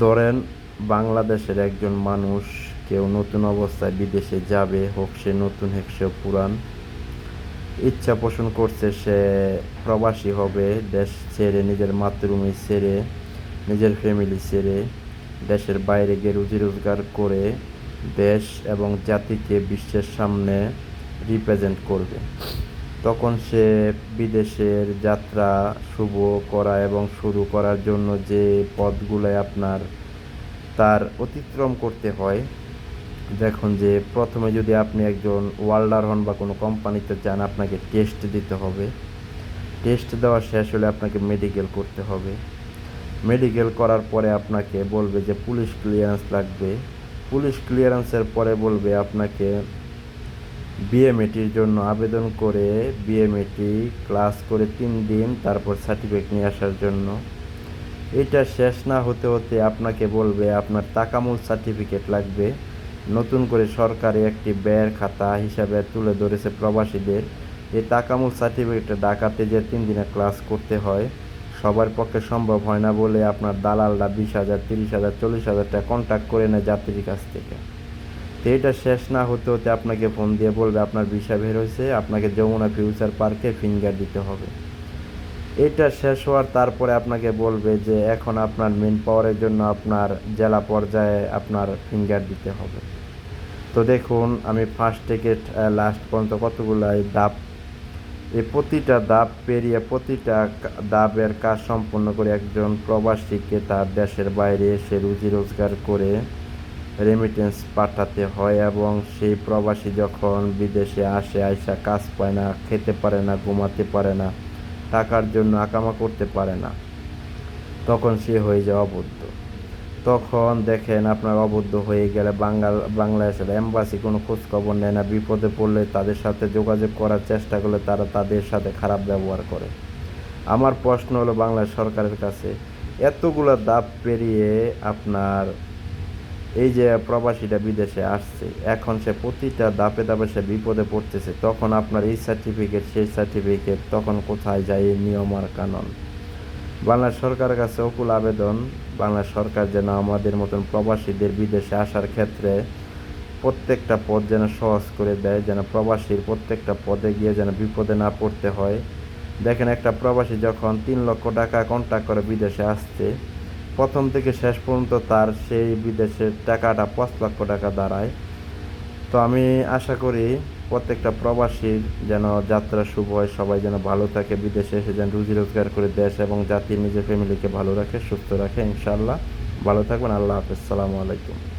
ধরেন, বাংলাদেশের একজন মানুষ কেউ নতুন অবস্থায় বিদেশে যাবে, হোক সে নতুন, হোক সে পুরান, ইচ্ছা পোষণ করছে সে প্রবাসী হবে, দেশ ছেড়ে, নিজের মাতৃভূমি ছেড়ে, নিজের ফ্যামিলি ছেড়ে, দেশের বাইরে গিয়ে রুজি রোজগার করে দেশ এবং জাতিকে বিশ্বের সামনে রিপ্রেজেন্ট করবে। তখন সে বিদেশের যাত্রা শুভ করা এবং শুরু করার জন্য যে পথগুলো আপনার তার অতিক্রম করতে হয়, দেখুন যে প্রথমে যদি আপনি একজন ওয়ার্ল্ডার হন বা কোনো কোম্পানিতে যান, আপনাকে টেস্ট দিতে হবে। টেস্ট দেওয়া শেষ হলে আপনাকে মেডিকেল করতে হবে। মেডিকেল করার পরে আপনাকে বলবে যে পুলিশ ক্লিয়ারেন্স লাগবে। পুলিশ ক্লিয়ারেন্সের পরে বলবে আপনাকে বিএমএটির জন্য আবেদন করে বিএমএটি ক্লাস করে তিন দিন তারপর সার্টিফিকেট নিয়ে আসার জন্য। এটা শেষ না হতে হতে আপনাকে বলবে আপনার তাকামূল সার্টিফিকেট লাগবে। নতুন করে সরকারি একটি ব্যয়ের খাতা হিসাবে তুলে ধরেছে প্রবাসীদের। এই তাকামূল সার্টিফিকেটটা ডাকাতে যে তিন দিনে ক্লাস করতে হয়, সবার পক্ষে সম্ভব হয় না বলে আপনার দালালরা বিশ হাজার, তিরিশ হাজার, চল্লিশ হাজার টাকা কন্ট্যাক্ট করে নেয় যাত্রীর কাছ থেকে। এটা শেষ না হতে হতে আপনাকে ফোন দিয়ে বলবে, আপনার ভিসা বের হয়েছে, আপনাকে যমুনা ফিউচার পার্কে ফিঙ্গার দিতে হবে। এটা শেষ হওয়ার তারপরে আপনাকে বলবে যে, এখন আপনার মেন পাওয়ারের জন্য আপনার জেলা পর্যায়ে আপনার ফিঙ্গার দিতে হবে। তো দেখুন, আমি ফার্স্ট থেকে লাস্ট পর্যন্ত কতগুলো ধাপ, এই প্রতিটা ধাপ পেরিয়ে প্রতিটা ধাপের কাজ সম্পন্ন করে একজন প্রবাসীকে তার দেশের বাইরে এসে রুজি রোজগার করে রেমিটেন্স পাঠাতে হয় এবং সেই প্রবাসী যখন বিদেশে আসে, আইসা কাজ পায় না, খেতে পারে না, ঘুমাতে পারে না টাকার জন্য আকামা করতে পারে না, তখন সে হয়ে যায় অবদ্ধ। তখন দেখেন আপনার অবদ্ধ হয়ে গেলে বাঙ্গাল বাংলাদেশের এম্বাসি কোনো খোঁজখবর নেয় না, বিপদে পড়লে তাদের সাথে যোগাযোগ করার চেষ্টা করলে তারা তাদের সাথে খারাপ ব্যবহার করে। আমার প্রশ্ন হলো বাংলাদেশ সরকারের কাছে, এতগুলো দাপ পেরিয়ে আপনার এই যে প্রবাসীটা বিদেশে আসছে, এখন সে প্রতিটা দাপে দাপে সে বিপদে পড়তেছে, তখন আপনার এই সার্টিফিকেট সেই সার্টিফিকেট তখন কোথায় যায় এই নিয়ম আর কানুন? বাংলাদেশ সরকারের কাছে অকুল আবেদন বাংলাদেশ সরকার যেন আমাদের মতন প্রবাসীদের বিদেশে আসার ক্ষেত্রে প্রত্যেকটা পদ যেন সহজ করে দেয়, যেন প্রবাসীর প্রত্যেকটা পদে গিয়ে যেন বিপদে না পড়তে হয়। দেখেন একটা প্রবাসী যখন তিন লক্ষ টাকা কন্ট্যাক্ট করে বিদেশে আসছে প্রথম থেকে শেষ পর্যন্ত তার সেই বিদেশের টাকাটা পাঁচ লক্ষ টাকা দাঁড়ায়। তো আমি আশা করি প্রত্যেকটা প্রবাসীর যেন যাত্রা শুভ হয়, সবাই যেন ভালো থাকে, বিদেশে এসে যেন রুজি রোজগার করে দেশ এবং জাতির নিজের ফ্যামিলিকে ভালো রাখে, সুস্থ রাখে ইনশাল্লাহ ভালো থাকবেন, আল্লাহ হাফেজ। সালামু আলাইকুম।